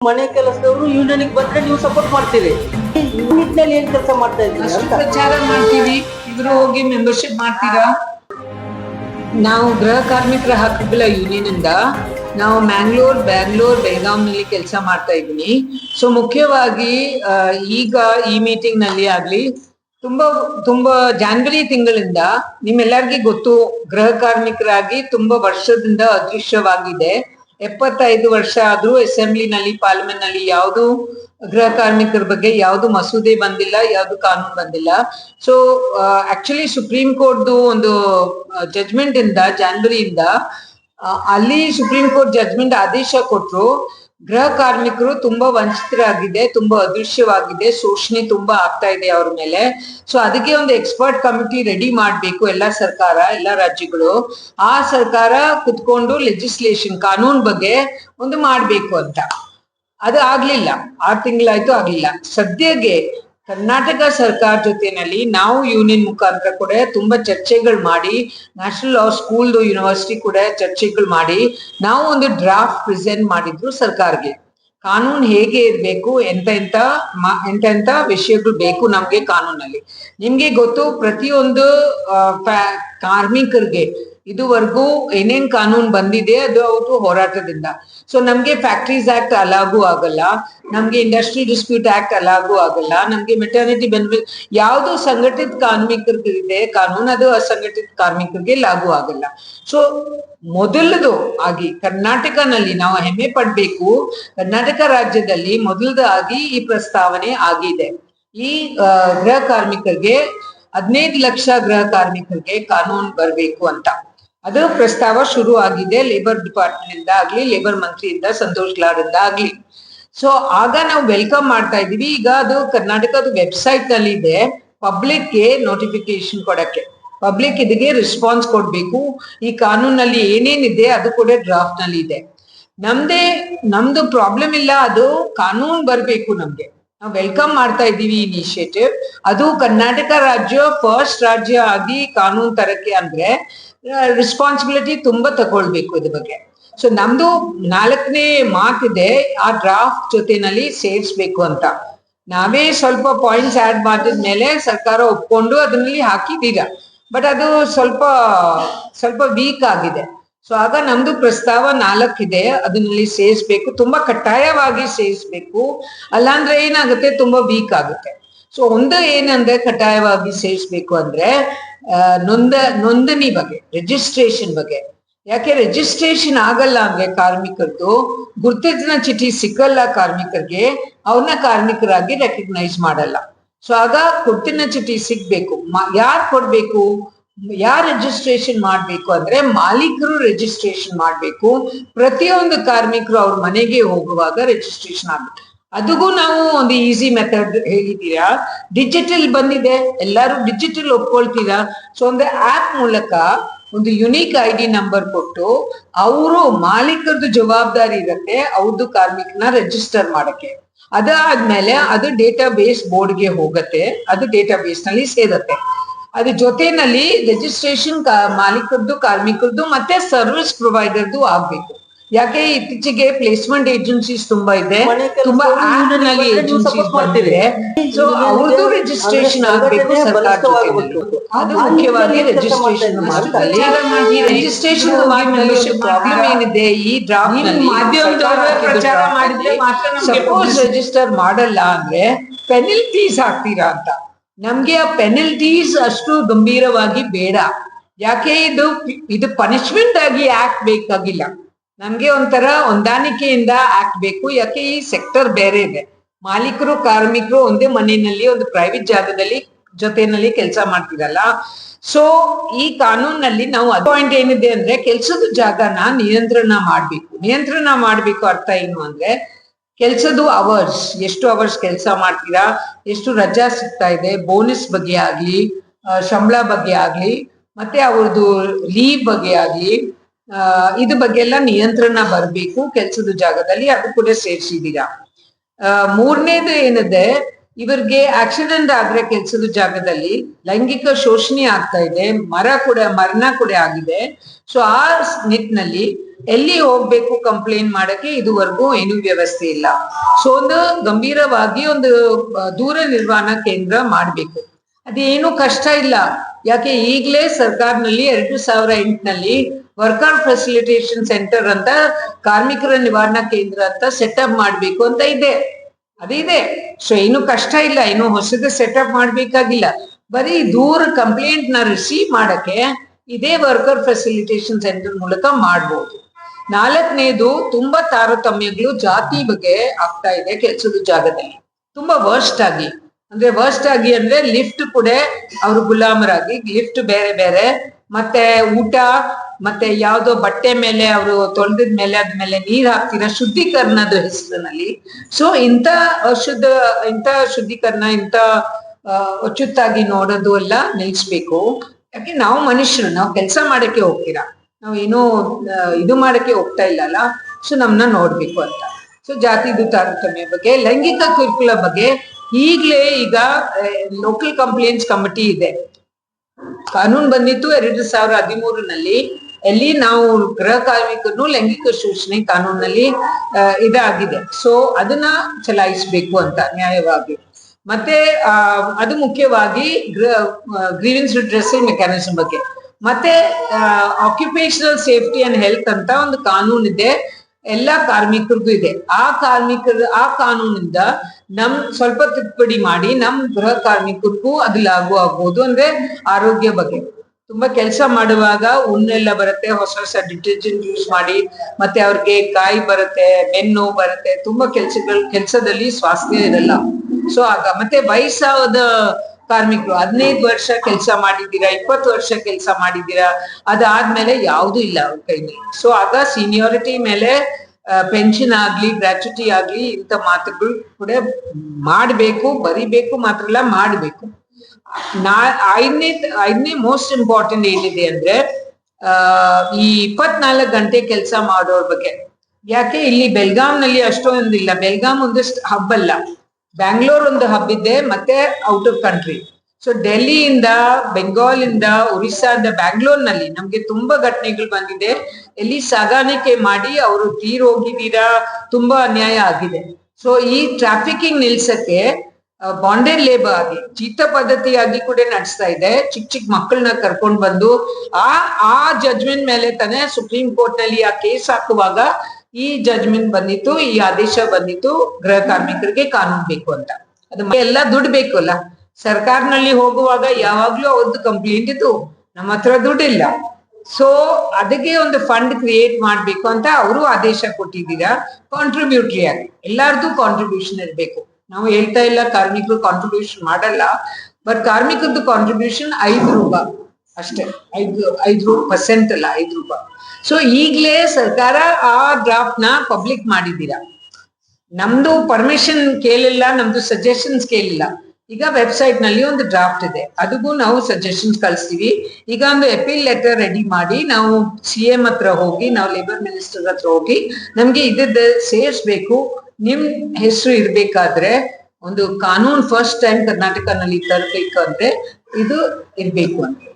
ಮನೆ ಕೆಲಸದವರು ಯೂನಿಯನ್ಗೆ ಬಂದ್ರೆ ನೀವು ಸಪೋರ್ಟ್ ಮಾಡ್ತೀರಿ. ಯೂನಿಟ್ನಲ್ಲಿ ನಿಟ್ಟಿನಲ್ಲಿ ಏನ್ ಕೆಲಸ ಮಾಡ್ತಾ ಇದ್ದೀರಿ ಅಷ್ಟು ಅಂತ? ಪ್ರಚಾರ ಮಾಡ್ತೀವಿ. ಇಬ್ರು ಹೋಗಿ ಮೆಂಬರ್ಶಿಪ್ ಮಾಡ್ತೀರಾ? ನಾವು ಗೃಹ ಕಾರ್ಮಿಕರ ಹಕ್ಕುಗಳ ಯೂನಿಯನ್ ಇಂದ ನಾವು ಮ್ಯಾಂಗ್ಳೂರ್ ಬ್ಯಾಂಗ್ಳೂರ್ ಬೆಳಗಾಂನಲ್ಲಿ ಕೆಲಸ ಮಾಡ್ತಾ ಇದ್ದೀನಿ. ಸೊ ಮುಖ್ಯವಾಗಿ ಆ, ಈಗ ಈ ಮೀಟಿಂಗ್ನಲ್ಲಿ ಆಗ್ಲಿ ತುಂಬಾ ತುಂಬಾ ಜಾನ್ವರಿ ತಿಂಗಳಿಂದ ನಿಮ್ಮೆಲ್ಲರಿಗೂ ಗೊತ್ತು ಗೃಹ ಕಾರ್ಮಿಕರಾಗಿ ತುಂಬಾ ವರ್ಷದಿಂದ ಅದೃಶ್ಯವಾಗಿದೆ. ಎಪ್ಪತ್ತೈದು ವರ್ಷ ಆದ್ರೂ ಅಸೆಂಬ್ಲಿನಲ್ಲಿ ಪಾರ್ಲಿಮೆಂಟ್ನಲ್ಲಿ ಯಾವುದು ಗೃಹ ಕಾರ್ಮಿಕರ ಬಗ್ಗೆ ಯಾವುದು ಮಸೂದೆ ಬಂದಿಲ್ಲ, ಯಾವುದು ಕಾನೂನು ಬಂದಿಲ್ಲ. ಸೊ ಆಕ್ಚುಲಿ ಸುಪ್ರೀಂ ಕೋರ್ಟ್ದು ಒಂದು ಜಜ್ಮೆಂಟ್ ಇಂದ ಜಾನ್ವರಿಯಿಂದ ಅಲ್ಲಿ ಸುಪ್ರೀಂ ಕೋರ್ಟ್ ಜಜ್ಮೆಂಟ್ ಆದೇಶ ಕೊಟ್ರು. ಗೃಹ ಕಾರ್ಮಿಕರು ತುಂಬಾ ವಂಚಿತರಾಗಿದೆ, ತುಂಬಾ ಅದೃಶ್ಯವಾಗಿದೆ, ಶೋಷಣೆ ತುಂಬಾ ಆಗ್ತಾ ಇದೆ ಅವ್ರ ಮೇಲೆ. ಸೊ ಅದಕ್ಕೆ ಒಂದು ಎಕ್ಸ್ಪರ್ಟ್ ಕಮಿಟಿ ರೆಡಿ ಮಾಡ್ಬೇಕು, ಎಲ್ಲಾ ಸರ್ಕಾರ, ಎಲ್ಲಾ ರಾಜ್ಯಗಳು. ಆ ಸರ್ಕಾರ ಕುತ್ಕೊಂಡು ಲೆಜಿಸ್ಲೇಷನ್ ಕಾನೂನ್ ಬಗ್ಗೆ ಒಂದು ಮಾಡ್ಬೇಕು ಅಂತ. ಅದು ಆಗ್ಲಿಲ್ಲ. ಆರ್ ತಿಂಗಳಾಯ್ತು ಆಗ್ಲಿಲ್ಲ. ಸದ್ಯಗೆ ಕರ್ನಾಟಕ ಸರ್ಕಾರ ಜೊತೆನಲ್ಲಿ ನಾವು ಯೂನಿಯನ್ ಮುಖಾಂತರ ಕೂಡ ತುಂಬಾ ಚರ್ಚೆಗಳು ಮಾಡಿ ನ್ಯಾಷನಲ್ ಲಾ ಸ್ಕೂಲ್ ಯೂನಿವರ್ಸಿಟಿ ಕೂಡ ಚರ್ಚೆಗಳು ಮಾಡಿ, ನಾವು ಒಂದು ಡ್ರಾಫ್ಟ್ ಪ್ರೆಸೆಂಟ್ ಮಾಡಿದ್ರು ಸರ್ಕಾರಗೆ. ಕಾನೂನು ಹೇಗೆ ಇರಬೇಕು, ಎಂತ ಎಂತ ಎಂತ ಎಂತ ವಿಷಯಗಳು ಬೇಕು ನಮ್ಗೆ ಕಾನೂನಲ್ಲಿ. ನಿಮ್ಗೆ ಗೊತ್ತು, ಪ್ರತಿಯೊಂದು ಕಾರ್ಮಿಕರಿಗೆ ಇದುವರೆಗೂ ಏನೇನ್ ಕಾನೂನು ಬಂದಿದೆ ಅದು ಅವರು ಹೋರಾಟದಿಂದ. ಸೊ ನಮ್ಗೆ ಫ್ಯಾಕ್ಟ್ರೀಸ್ ಆಕ್ಟ್ ಅಲಾಗೂ ಆಗಲ್ಲ, ನಮ್ಗೆ ಇಂಡಸ್ಟ್ರಿ ಡಿಸ್ಪ್ಯೂಟ್ ಆಕ್ಟ್ ಅಲಾಗೂ ಆಗಲ್ಲ, ನಮ್ಗೆ ಮೆಟರ್ನಿಟಿ ಬೆನಿಫಿಟ್ ಯಾವುದು ಸಂಘಟಿತ ಕಾರ್ಮಿಕರಿಗಿದೆ ಕಾನೂನು ಅದು ಅಸಂಘಟಿತ ಕಾರ್ಮಿಕರಿಗೆ ಲಾಗೂ ಆಗಲ್ಲ. ಸೊ ಮೊದಲದು ಆಗಿ ಕರ್ನಾಟಕನಲ್ಲಿ ನಾವು ಹೆಮ್ಮೆ ಪಡ್ಬೇಕು, ಕರ್ನಾಟಕ ರಾಜ್ಯದಲ್ಲಿ ಮೊದಲದಾಗಿ ಈ ಪ್ರಸ್ತಾವನೆ ಆಗಿದೆ. ಈ ಗೃಹ ಕಾರ್ಮಿಕರಿಗೆ ಹದಿನೈದು ಲಕ್ಷ ಗೃಹ ಕಾರ್ಮಿಕರಿಗೆ ಕಾನೂನು ಬರಬೇಕು ಅಂತ. ಅದು ಪ್ರಸ್ತಾವ ಶುರು ಆಗಿದೆ ಲೇಬರ್ ಡಿಪಾರ್ಟ್ಮೆಂಟ್ ಆಗ್ಲಿ ಲೇಬರ್ ಮಂತ್ರಿಯಿಂದ, ಸಂತೋಷ್ ಲಾಡ್ ಇಂದ ಆಗ್ಲಿ. ಸೊ ಆಗ ನಾವು ವೆಲ್ಕಮ್ ಮಾಡ್ತಾ ಇದೀವಿ ಈಗ ಅದು ಕರ್ನಾಟಕದ ವೆಬ್ಸೈಟ್ನಲ್ಲಿ ಇದೆ ಪಬ್ಲಿಕ್ಗೆ ನೋಟಿಫಿಕೇಶನ್ ಕೊಡಕ್ಕೆ. ಪಬ್ಲಿಕ್ ಇದಕ್ಕೆ ರೆಸ್ಪಾನ್ಸ್ ಕೊಡ್ಬೇಕು. ಈ ಕಾನೂನಲ್ಲಿ ಏನೇನಿದೆ ಅದು ಕೂಡ ಡ್ರಾಫ್ಟ್ನಲ್ಲಿ ಇದೆ. ನಮ್ದೇ, ನಮ್ದು ಪ್ರಾಬ್ಲಮ್ ಇಲ್ಲ, ಅದು ಕಾನೂನು ಬರಬೇಕು ನಮ್ಗೆ. ನಾವು ವೆಲ್ಕಮ್ ಮಾಡ್ತಾ ಇದೀವಿ ಇನಿಷಿಯೇಟಿವ್ ಅದು ಕರ್ನಾಟಕ ರಾಜ್ಯ ಫಸ್ಟ್ ರಾಜ್ಯ ಆಗಿ ಕಾನೂನು ತರಕ್ಕೆ ಅಂದ್ರೆ ರೆಸ್ಪಾನ್ಸಿಬಿಲಿಟಿ ತುಂಬಾ ತಗೊಳ್ಬೇಕು ಇದ್ರ ಬಗ್ಗೆ. ಸೊ ನಮ್ದು ನಾಲ್ಕನೇ ಮಾತಿದೆ, ಆ ಡ್ರಾಫ್ಟ್ ಜೊತೆನಲ್ಲಿ ಸೇರಿಸ್ಬೇಕು ಅಂತ. ನಾವೇ ಸ್ವಲ್ಪ ಪಾಯಿಂಟ್ಸ್ ಆಡ್ ಮಾಡಿದ್ಮೇಲೆ ಸರ್ಕಾರ ಒಪ್ಕೊಂಡು ಅದನ್ನಲ್ಲಿ ಹಾಕಿದೀರ ಬಟ್ ಅದು ಸ್ವಲ್ಪ ಸ್ವಲ್ಪ ವೀಕ್ ಆಗಿದೆ. ಸೊ ಆಗ ನಮ್ದು ಪ್ರಸ್ತಾವ ನಾಲ್ಕಿದೆ, ಅದನ್ನಲ್ಲಿ ಸೇರಿಸ್ಬೇಕು. ತುಂಬಾ ಕಡ್ಡಾಯವಾಗಿ ಸೇರಿಸ್ಬೇಕು. ಅಲ್ಲಾಂದ್ರೆ ಏನಾಗುತ್ತೆ? ತುಂಬಾ ವೀಕ್ ಆಗುತ್ತೆ. ಸೊ ಒಂದು ಏನಂದ್ರೆ ಕಡ್ಡಾಯವಾಗಿ ಸೇರಿಸ್ಬೇಕು ಅಂದ್ರೆ ನೊಂದ, ನೋಂದಣಿ ಬಗ್ಗೆ ರಿಜಿಸ್ಟ್ರೇಷನ್ ಬಗ್ಗೆ. ಯಾಕೆ ರಿಜಿಸ್ಟ್ರೇಷನ್ ಆಗಲ್ಲ ಅಂದ್ರೆ ಕಾರ್ಮಿಕರದ್ದು? ಗುರುತಿನ ಚೀಟಿ ಸಿಕ್ಕಲ್ಲ ಕಾರ್ಮಿಕರಿಗೆ, ಅವ್ರನ್ನ ಕಾರ್ಮಿಕರಾಗಿ ರೆಕಗ್ನೈಸ್ ಮಾಡಲ್ಲ. ಸೊ ಆಗ ಗುರುತಿನ ಚೀಟಿ ಸಿಗ್ಬೇಕು. ಯಾರು ಕೊಡ್ಬೇಕು? ಯಾರ್ ರಿಜಿಸ್ಟ್ರೇಷನ್ ಮಾಡ್ಬೇಕು ಅಂದ್ರೆ ಮಾಲೀಕರು ರಿಜಿಸ್ಟ್ರೇಷನ್ ಮಾಡ್ಬೇಕು. ಪ್ರತಿಯೊಂದು ಕಾರ್ಮಿಕರು ಅವ್ರ ಮನೆಗೆ ಹೋಗುವಾಗ ರಿಜಿಸ್ಟ್ರೇಷನ್ ಆಗ್ಬೇಕು. ಅದಕ್ಕೂ ನಾವು ಒಂದು ಈಸಿ ಮೆಥಡ್ ಹೇಳಿದ್ದೀರಾ? ಡಿಜಿಟಲ್ ಬಂದಿದೆ, ಎಲ್ಲರೂ ಡಿಜಿಟಲ್ ಒಪ್ಕೊಳ್ತೀರಾ? ಸೊ ಒಂದು ಆಪ್ ಮೂಲಕ ಒಂದು ಯುನೀಕ್ ಐ ಡಿ ನಂಬರ್ ಕೊಟ್ಟು ಅವರು ಮಾಲೀಕರದ್ದು ಜವಾಬ್ದಾರಿ ಇರತ್ತೆ ಅವ್ರದ್ದು ಕಾರ್ಮಿಕನ ರಿಜಿಸ್ಟರ್ ಮಾಡಕ್ಕೆ. ಅದಾದ್ಮೇಲೆ ಅದು ಡೇಟಾ ಬೇಸ್ ಬೋರ್ಡ್ಗೆ ಹೋಗತ್ತೆ, ಅದು ಡೇಟಾ ಬೇಸ್ನಲ್ಲಿ ಸೇರತ್ತೆ. ಅದ್ರ ಜೊತೆನಲ್ಲಿ ರಿಜಿಸ್ಟ್ರೇಷನ್ ಮಾಲೀಕರದ್ದು, ಕಾರ್ಮಿಕರದ್ದು ಮತ್ತೆ ಸರ್ವಿಸ್ ಪ್ರೊವೈಡರ್ದು ಆಗ್ಬೇಕು. ಯಾಕೆ ಇತ್ತೀಚೆಗೆ ಪ್ಲೇಸ್ಮೆಂಟ್ ಏಜೆನ್ಸೀಸ್ ತುಂಬಾ ಇದೆ. ತುಂಬಾ ಏಜೆನ್ಸೀಸ್. ಬಂದಿದೆ. ಸೊ ಅವ್ರದ್ದು ರಿಜಿಸ್ಟ್ರೇಷನ್ ಆಗ್ಬೇಕು. ಅದು ಮುಖ್ಯವಾಗಿ ರೆಜಿಸ್ಟ್ರೇಷನ್. ಮಾಡ್ತಾರೆ. ಈ ರಿಜಿಸ್ಟ್ರೇಷನ್ ಪ್ರಾಬ್ಲಮ್ ಏನಿದೆ? ಈ ಡ್ರಾಫ್ಟ್ ಮಾಧ್ಯಮದವ್ರೇ ಪ್ರಚಾರ ಮಾಡಿದ್ರೆ ಸಪೋಸ್ ರಿಜಿಸ್ಟರ್ ಮಾಡಲ್ಲ ಅಂದ್ರೆ ಪೆನಲ್ಟೀಸ್ ಹಾಕ್ತೀರಾ ಅಂತ. ನಮ್ಗೆ ಆ ಪೆನಲ್ಟೀಸ್ ಅಷ್ಟು ಗಂಭೀರವಾಗಿ ಬೇಡ. ಯಾಕೆ ಇದು ಇದು ಪನಿಷ್ಮೆಂಟ್ ಆಗಿ ಆಕ್ಟ್ ಬೇಕಾಗಿಲ್ಲ. ನಮ್ಗೆ ಒಂಥರ ಹೊಂದಾಣಿಕೆಯಿಂದ ಆಕ್ಟ್ ಬೇಕು ಯಾಕೆ ಈ ಸೆಕ್ಟರ್ ಬೇರೆ ಇದೆ. ಮಾಲೀಕರು, ಕಾರ್ಮಿಕರು ಒಂದೇ ಮನೆಯಲ್ಲಿ, ಒಂದು ಪ್ರೈವೇಟ್ ಜಾಗದಲ್ಲಿ ಜೊತೆಯಲ್ಲಿ ಕೆಲಸ ಮಾಡ್ತಿರಲ್ಲ. ಸೊ ಈ ಕಾನೂನಲ್ಲಿ ನಾವು ಪಾಯಿಂಟ್ ಏನಿದೆ ಅಂದ್ರೆ ಕೆಲಸದ ಜಾಗನ ನಿಯಂತ್ರಣ ಮಾಡ್ಬೇಕು. ನಿಯಂತ್ರಣ ಮಾಡ್ಬೇಕು ಅರ್ಥ ಏನು ಅಂದ್ರೆ ಕೆಲ್ಸದ್ದು ಅವರ್ಸ್ ಎಷ್ಟು ಅವರ್ಸ್ ಕೆಲಸ ಮಾಡ್ತೀರಾ, ಎಷ್ಟು ರಜಾ ಸಿಗ್ತಾ ಇದೆ ಬೋನಸ್ ಬಗ್ಗೆ ಆಗ್ಲಿ ಶಂಬಳ ಬಗ್ಗೆ ಆಗ್ಲಿ, ಮತ್ತೆ ಅವ್ರದ್ದು ಲೀವ್ ಬಗ್ಗೆ ಆಗ್ಲಿ ಆ, ಇದ್ರ ಬಗ್ಗೆ ಎಲ್ಲ ನಿಯಂತ್ರಣ ಬರಬೇಕು ಕೆಲ್ಸದ ಜಾಗದಲ್ಲಿ ಅದು ಕೂಡ ಸೇರಿಸಿದೀರಾ ಮೂರನೇದು ಏನಿದೆ ಇವರಿಗೆ ಆಕ್ಸಿಡೆಂಟ್ ಆದ್ರೆ ಕೆಲ್ಸದ ಜಾಗದಲ್ಲಿ ಲೈಂಗಿಕ ಶೋಷಣೆ ಆಗ್ತಾ ಇದೆ ಮರ ಕೂಡ ಮರಣ ಕೂಡ ಆಗಿದೆ. ಸೊ ಆ ನಿಟ್ಟಿನಲ್ಲಿ ಎಲ್ಲಿ ಹೋಗ್ಬೇಕು ಕಂಪ್ಲೇಂಟ್ ಮಾಡಕ್ಕೆ ಇದುವರೆಗೂ ಏನು ವ್ಯವಸ್ಥೆ ಇಲ್ಲ. ಸೊ ಒಂದು ಗಂಭೀರವಾಗಿ ಒಂದು ದೂರ ನಿರ್ವಹಣಾ ಕೇಂದ್ರ ಮಾಡ್ಬೇಕು. ಅದೇನು ಕಷ್ಟ ಇಲ್ಲ. ಯಾಕೆ ಈಗಲೇ ಸರ್ಕಾರನಲ್ಲಿ ಎರಡು ಸಾವಿರ ಎಂಟನಲ್ಲಿ ವರ್ಕರ್ ಫೆಸಿಲಿಟೇಷನ್ ಸೆಂಟರ್ ಅಂತ ಕಾರ್ಮಿಕರ ನಿವಾರಣಾ ಕೇಂದ್ರ ಅಂತ ಸೆಟಪ್ ಮಾಡಬೇಕು ಅಂತ ಇದೆ. ಅದಿದೆ ಸೊ ಏನು ಕಷ್ಟ ಇಲ್ಲ. ಏನು ಹೊಸದು ಸೆಟಪ್ ಮಾಡಬೇಕಾಗಿಲ್ಲ. ಬರೀ ದೂರ ಕಂಪ್ಲೇಂಟ್ನ ರಿಸೀವ್ ಮಾಡಕ್ಕೆ ಇದೇ ವರ್ಕರ್ ಫೆಸಿಲಿಟೇಷನ್ ಸೆಂಟರ್ ಮೂಲಕ ಮಾಡಬಹುದು ನಾಲ್ಕನೇದು ತುಂಬಾ ತಾರತಮ್ಯಗಳು ಜಾತಿ ಬಗ್ಗೆ ಆಗ್ತಾ ಇದೆ ಕೆಲಸದ ಜಾಗದಲ್ಲಿ. ತುಂಬಾ ವರ್ಸ್ಟ್ ಆಗಿ. ಅಂದ್ರೆ ವರ್ಸ್ಟ್ ಆಗಿ ಅಂದ್ರೆ ಲಿಫ್ಟ್ ಕೂಡ ಅವರು ಗುಲಾಮರಾಗಿ ಲಿಫ್ಟ್ ಬೇರೆ ಬೇರೆ ಮತ್ತೆ ಊಟ ಮತ್ತೆ ಯಾವ್ದೋ ಬಟ್ಟೆ ಮೇಲೆ ಅವರು ತೊಳೆದಿದ ಮೇಲೆ ಅದ್ಮೇಲೆ ನೀರ್ ಹಾಕ್ತೀರಾ ಶುದ್ಧೀಕರಣದ ಹೆಸರಿನಲ್ಲಿ. ಸೊ ಇಂತ ಅಶುದ್ಧ ಇಂಥ ಶುದ್ಧೀಕರಣ ಆ, ಅಚ್ಚುತ್ತಾಗಿ ನೋಡೋದು ಎಲ್ಲ ನಿಲ್ಸ್ಬೇಕು. ಯಾಕೆ ನಾವು ಮನುಷ್ಯರು ನಾವು ಕೆಲಸ ಮಾಡಕ್ಕೆ ಹೋಗ್ತೀರಾ? ನಾವು ಏನೋ ಇದು ಮಾಡಕ್ಕೆ ಹೋಗ್ತಾ ಇಲ್ಲಲ್ಲ? ಸೊ ನಮ್ನ ನೋಡ್ಬೇಕು ಅಂತ. ಸೊ ಜಾತಿದು ತಾರತಮ್ಯ ಬಗ್ಗೆ ಲೈಂಗಿಕ ಕಿರುಕುಳ ಬಗ್ಗೆ ಈಗ್ಲೇ ಈಗ ಲೋಕಲ್ ಕಂಪ್ಲೇಂಟ್ಸ್ ಕಮಿಟಿ ಇದೆ. ಕಾನೂನು ಬಂದಿತ್ತು ಎರಡು ಸಾವಿರ ಹದಿಮೂರನಲ್ಲಿ ಎಲ್ಲಿ ನಾವು ಗೃಹ ಕಾರ್ಮಿಕರನ್ನು ಲೈಂಗಿಕ ಶೋಷಣೆ ಕಾನೂನಲ್ಲಿ ಇದಾಗಿದೆ. ಸೊ ಅದನ್ನ ಚಲಾಯಿಸಬೇಕು ಅಂತ ನ್ಯಾಯವಾಗಿ. ಮತ್ತೆ ಅದು ಮುಖ್ಯವಾಗಿ ಗ್ರೀವೆನ್ಸ್ ರಿಡ್ರೆಸಲ್ ಮೆಕ್ಯಾನಿಸಮ್ ಬಗ್ಗೆ. ಮತ್ತೆ ಆಕ್ಯುಪೇಷನಲ್ ಸೇಫ್ಟಿ ಅಂಡ್ ಹೆಲ್ತ್ ಅಂತ ಒಂದು ಕಾನೂನು ಇದೆ ಎಲ್ಲಾ ಕಾರ್ಮಿಕರಿಗೂ ಇದೆ. ಆ ಕಾರ್ಮಿಕರ, ಆ ಕಾನೂನಿಂದ ನಮ್ ಸ್ವಲ್ಪ ತಿದ್ದುಪಡಿ ಮಾಡಿ ನಮ್ ಗೃಹ ಕಾರ್ಮಿಕರಿಗೂ ಅದು ಲಾಗು ಆಗ್ಬೋದು ಅಂದ್ರೆ ಆರೋಗ್ಯ ಬಗ್ಗೆ. ತುಂಬಾ ಕೆಲಸ ಮಾಡುವಾಗ ಉಣ್ಣೆಲ್ಲ ಬರುತ್ತೆ, ಹೊಸ ಹೊಸ ಡಿಟರ್ಜೆಂಟ್ ಯೂಸ್ ಮಾಡಿ, ಮತ್ತೆ ಅವ್ರಿಗೆ ಕಾಯಿ ಬರುತ್ತೆ, ಬೆನ್ನು ಬರುತ್ತೆ, ತುಂಬಾ ಕೆಲ್ಸಗಳು, ಕೆಲಸದಲ್ಲಿ ಸ್ವಾಸ್ಥ್ಯ ಇರಲ್ಲ. ಸೊ ಆಗ, ಮತ್ತೆ ವಯಸ್ಸಾದ ಕಾರ್ಮಿಕರು, ಹದಿನೈದು ವರ್ಷ ಕೆಲಸ ಮಾಡಿದ್ದೀರಾ, ಇಪ್ಪತ್ತು ವರ್ಷ ಕೆಲಸ ಮಾಡಿದ್ದೀರಾ, ಅದಾದ್ಮೇಲೆ ಯಾವ್ದು ಇಲ್ಲ ಅವ್ರ ಕೈಲಿ. ಸೊ ಆಗ ಸೀನಿಯಾರಿಟಿ ಮೇಲೆ ಪೆನ್ಷನ್ ಆಗ್ಲಿ ಗ್ರಾಚ್ಯುಟಿ ಆಗ್ಲಿ ಇಂಥ ಮಾತುಗಳು ಕೂಡ ಮಾಡಬೇಕು, ಬರಿಬೇಕು ಮಾತ್ರ ಅಲ್ಲ, ಮಾಡಬೇಕು. ನಾ, ಐದನೇ ಐದನೇ ಮೋಸ್ಟ್ ಇಂಪಾರ್ಟೆಂಟ್ ಏನಿದೆ ಅಂದ್ರೆ ಈ ಇಪ್ಪತ್ನಾಲ್ಕು ಗಂಟೆ ಕೆಲಸ ಮಾಡೋರ್ ಬಗ್ಗೆ. ಯಾಕೆ? ಇಲ್ಲಿ ಬೆಲ್ಗಾಂನಲ್ಲಿ ಅಷ್ಟೊಂದಿಲ್ಲ. ಬೆಲ್ಗಾಂ ಒಂದಷ್ಟು ಹಬ್ ಅಲ್ಲ ಬ್ಯಾಂಗ್ಳೂರ್ ಒಂದು ಹಬ್ ಇದೆ, ಮತ್ತೆ ಔಟ್ ಆಫ್ ಕಂಟ್ರಿ ಸೊ ಡೆಲ್ಲಿಯಿಂದ ಬೆಂಗಾಲ್ ಇಂದ ಒರಿಸ್ಸಾದ ಬ್ಯಾಂಗ್ಳೂರ್ನಲ್ಲಿ ನಮ್ಗೆ ತುಂಬಾ ಘಟನೆಗಳು ಬಂದಿದೆ. ಎಲ್ಲಿ ಸಾಗಾಣಿಕೆ ಮಾಡಿ ಅವರು ತೀರೋಗಿದ್ದೀರಾ ತುಂಬಾ ಅನ್ಯಾಯ ಆಗಿದೆ. ಸೊ ಈ ಟ್ರಾಫಿಕಿಂಗ್ ನಿಲ್ಸಕ್ಕೆ ಬಾಂಡೆಡ್ ಲೇಬರ್ ಆಗಿ, ಚೀತ ಪದ್ಧತಿಯಾಗಿ ಕೂಡ ನಡೆಸ್ತಾ ಇದೆ. ಚಿಕ್ಕ ಚಿಕ್ಕ ಮಕ್ಕಳನ್ನ ಕರ್ಕೊಂಡು ಬಂದು, ಆ ಆ ಜಜ್ಮೆಂಟ್ ಮೇಲೆ ತಾನೇ ಸುಪ್ರೀಂ ಕೋರ್ಟ್ನಲ್ಲಿ ಆ ಕೇಸ್ ಹಾಕುವಾಗ ಈ ಜಜ್ಮೆಂಟ್ ಬಂದಿತ್ತು, ಈ ಆದೇಶ ಬಂದಿತ್ತು, ಗೃಹ ಕಾರ್ಮಿಕರಿಗೆ ಕಾನೂನು ಬೇಕು ಅಂತ. ಅದು ಎಲ್ಲ ದುಡ್ಡು ಅಲ್ಲ? ಸರ್ಕಾರನಲ್ಲಿ ಹೋಗುವಾಗ ಯಾವಾಗ್ಲೂ ಅವ್ರದ್ದು ಕಂಪ್ಲೇಂಟ್ ಇತ್ತು, ನಮ್ಮ ಹತ್ರ ದುಡ್ಡಿಲ್ಲ. ಸೊ ಅದಕ್ಕೆ ಒಂದು ಫಂಡ್ ಕ್ರಿಯೇಟ್ ಮಾಡ್ಬೇಕು ಅಂತ ಅವರು ಆದೇಶ ಕೊಟ್ಟಿದ್ದೀರಾ. ಕಾಂಟ್ರಿಬ್ಯೂಟರಿ ಆಗಿ. ಎಲ್ಲಾರ್ದು ಕಾಂಟ್ರಿಬ್ಯೂಷನ್ ಇರಬೇಕು. ನಾವು ಹೇಳ್ತಾ ಇಲ್ಲ, ಕಾರ್ಮಿಕರು ಕಾಂಟ್ರಿಬ್ಯೂಷನ್ ಮಾಡಲ್ಲ ಬಟ್ ಕಾರ್ಮಿಕರದ್ದು ಕಾಂಟ್ರಿಬ್ಯೂಷನ್ ಐದು ರೂಪಾಯಿ ಅಷ್ಟೇ, ಐದು ಐದು ಪರ್ಸೆಂಟ್ ಅಲ್ಲ, ಐದು ರೂಪಾಯಿ. ಸೊ ಈಗಲೇ ಸರ್ಕಾರ ಆ ಡ್ರಾಫ್ಟ್ನ ಪಬ್ಲಿಕ್ ಮಾಡಿದ್ದೀರಾ? ನಮ್ದು ಪರ್ಮಿಷನ್ ಕೇಳಿಲ್ಲ, ನಮ್ದು ಸಜೆಷನ್ಸ್ ಕೇಳಿಲ್ಲ. ಈಗ ವೆಬ್ಸೈಟ್ನಲ್ಲಿ ಒಂದು ಡ್ರಾಫ್ಟ್ ಇದೆ. ಅದಕ್ಕೂ ನಾವು ಸಜೆಷನ್ಸ್ ಕಳಿಸ್ತೀವಿ. ಈಗ ಒಂದು ಅಪೀಲ್ ಲೆಟರ್ ರೆಡಿ ಮಾಡಿ ನಾವು ಸಿ ಎಂ ಹತ್ರ ಹೋಗಿ, ನಾವು ಲೇಬರ್ ಮಿನಿಸ್ಟರ್ ಹತ್ರ ಹೋಗಿ ನಮ್ಗೆ ಇದ್ದ ಸೇರಿಸ್ಬೇಕು. ನಿಮ್ ಹೆಸರು ಇರ್ಬೇಕಾದ್ರೆ ಒಂದು ಕಾನೂನ್ ಫಸ್ಟ್ ಟೈಮ್ ಕರ್ನಾಟಕನಲ್ಲಿ ತರಬೇಕು ಅಂದ್ರೆ ಇದು ಇರ್ಬೇಕು ಅಂತ.